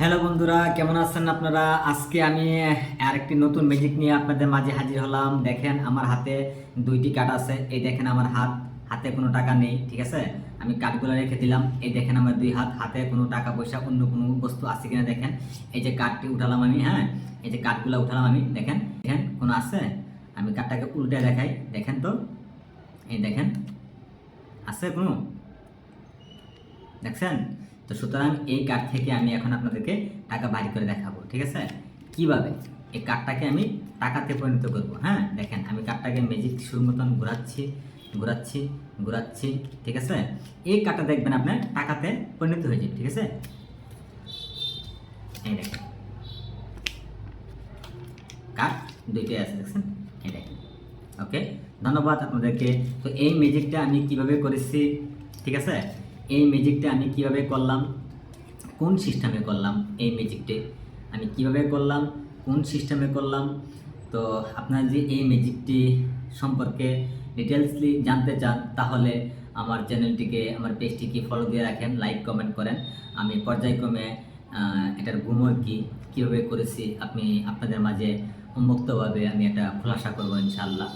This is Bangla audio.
হ্যালো বন্ধুরা, কেমন আছেন আপনারা? আজকে আমি আর একটি নতুন ম্যাজিক নিয়ে আপনাদের মাঝে হাজির হলাম। দেখেন, আমার হাতে দুইটি কার্ড আছে। এই দেখেন আমার হাত। হাতে কোনো টাকা নেই, ঠিক আছে? আমি কার্ডগুলো রেখে দিলাম। এই দেখেন আমার দুই হাত। হাতে কোনো টাকা পয়সা, অন্য কোনো বস্তু আছে কিনা দেখেন? এই যে কাঠটি উঠালাম আমি হ্যাঁ? এই যে কার্ডগুলো উঠালাম আমি, দেখেন? দেখেন, কোনো আছে? আমি কার্ডটাকে উল্টে দেখাই। দেখেন তো? এই দেখেন, আছে কোনো? দেখছেন? তো সুতরাং এই কার্ড থেকে আমি এখন আপনাদেরকে টাকা বাড়ি করে দেখাবো, ঠিক আছে? কীভাবে? এই কার্ডটাকে আমি টাকাতে পরিণত করব হ্যাঁ? দেখেন, আমি কার্ডটাকে ম্যাজিক শুরু মতন ঘোরাচ্ছি ঘোরাচ্ছি ঘোরাচ্ছি, ঠিক আছে? এই কার্ডটা দেখবেন আপনার টাকাতে পরিণত হয়ে যাবে, ঠিক আছে? এই দেখেন। কার্ড দুইটাই আছে, দেখছেন? এই দেখেন। ওকে ধন্যবাদ আপনাদেরকে। তো এই ম্যাজিকটা আমি কীভাবে করেছি, ঠিক আছে? এই ম্যাজিকটা আমি কীভাবে করলাম? কোন সিস্টেমে করলাম এই ম্যাজিকটি আমি কীভাবে করলাম? কোন সিস্টেমে করলাম? তো আপনারা যে এই ম্যাজিকটি সম্পর্কে ডিটেলসলি জানতে চান, তাহলে আমার চ্যানেলটিকে আমার পেজটিকে ফলো দিয়ে রাখেন লাইক কমেন্ট করেন। আমি পর্যায়ক্রমে এটার গুমর কি, কীভাবে করেছি, আপনি আপনাদের মাঝে উন্মুক্তভাবে আমি এটা খোলাসা করব ইনশাআল্লাহ।